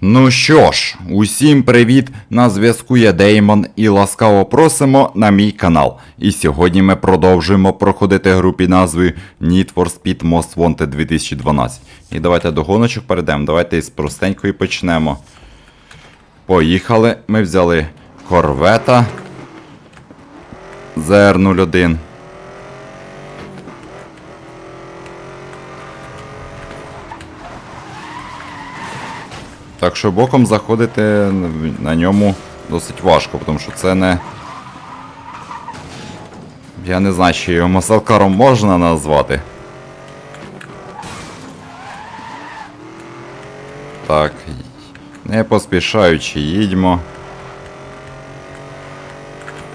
Ну що ж, усім привіт! На зв'язку є Деймон і ласкаво просимо на мій канал. І сьогодні ми продовжуємо проходити гру під назвою Need for Speed Most Wanted 2012. І давайте до гоночок перейдемо. Давайте із простенької почнемо. Поїхали. Ми взяли корвета ZR01. Так що боком заходити на ньому досить важко, тому що це не. Я не знаю, чи його маселкаром можна назвати. Так. Не поспішаючи їдьмо.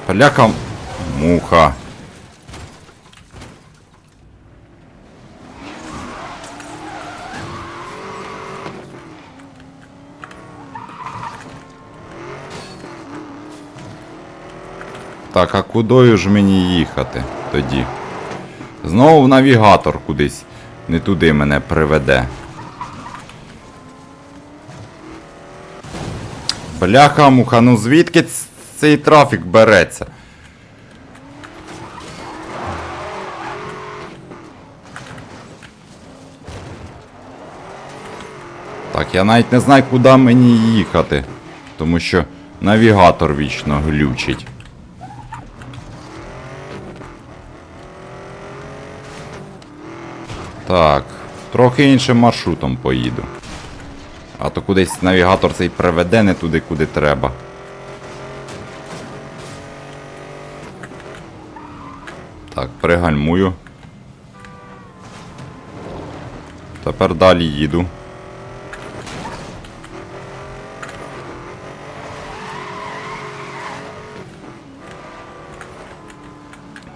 Пляка муха. Так, а кудою ж мені їхати тоді? Знову в навігатор кудись не туди мене приведе. Бляха муха, ну звідки цей трафік береться? Так, я навіть не знаю, куди мені їхати. Тому що навігатор вічно глючить. Так, трохи іншим маршрутом поїду. А то кудись навігатор цей приведе не туди, куди треба. Так, пригальмую. Тепер далі їду.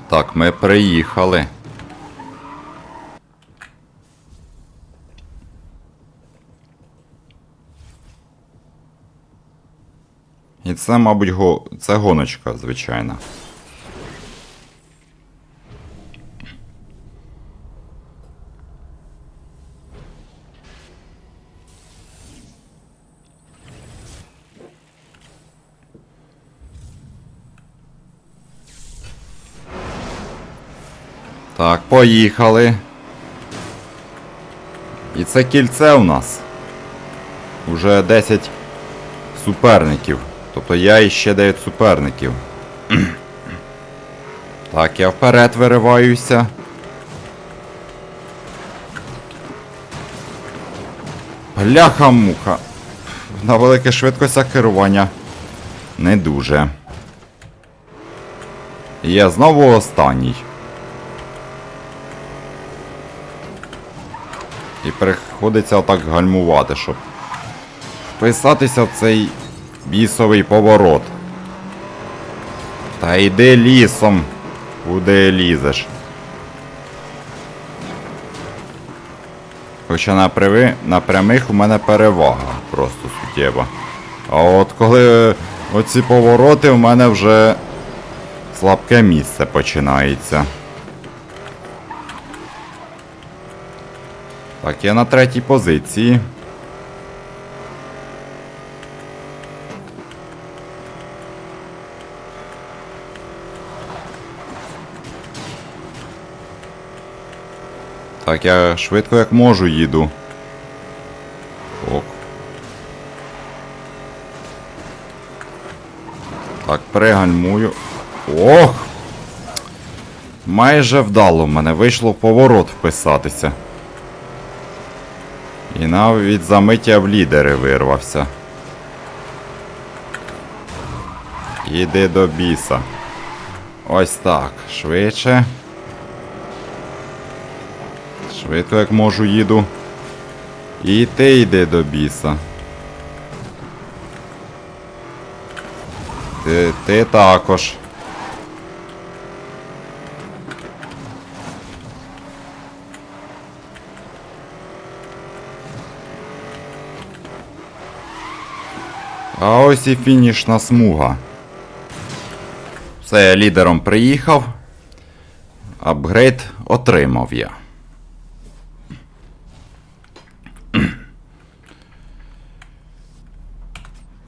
Так, ми приїхали. І це, мабуть, го... це гоночка, звичайна. Так, поїхали. І це кільце у нас. Уже 10 суперників. Тобто я і ще 9 суперників. так, я вперед вириваюся. Бляха-муха. На велике швидкостях керування не дуже. Я знову останній. І приходиться отак гальмувати, щоб вписатися в цей бісовий поворот. Та йди лісом, куди лізеш. Хоча на, приви, прямих у мене перевага просто суттєва. А от коли оці повороти у мене вже слабке місце починається. Так, я на третій позиції. Так, я швидко як можу їду. Ок. Так, перегальмую. Ох! Майже вдало в мене вийшло поворот вписатися. І навіть за мить в лідери вирвався. Іди до біса. Ось так. Швидше. Швидко як можу їду. І ти йди до біса. Ти, ти також. А ось і фінішна смуга. Все, я лідером приїхав. Апгрейд отримав я.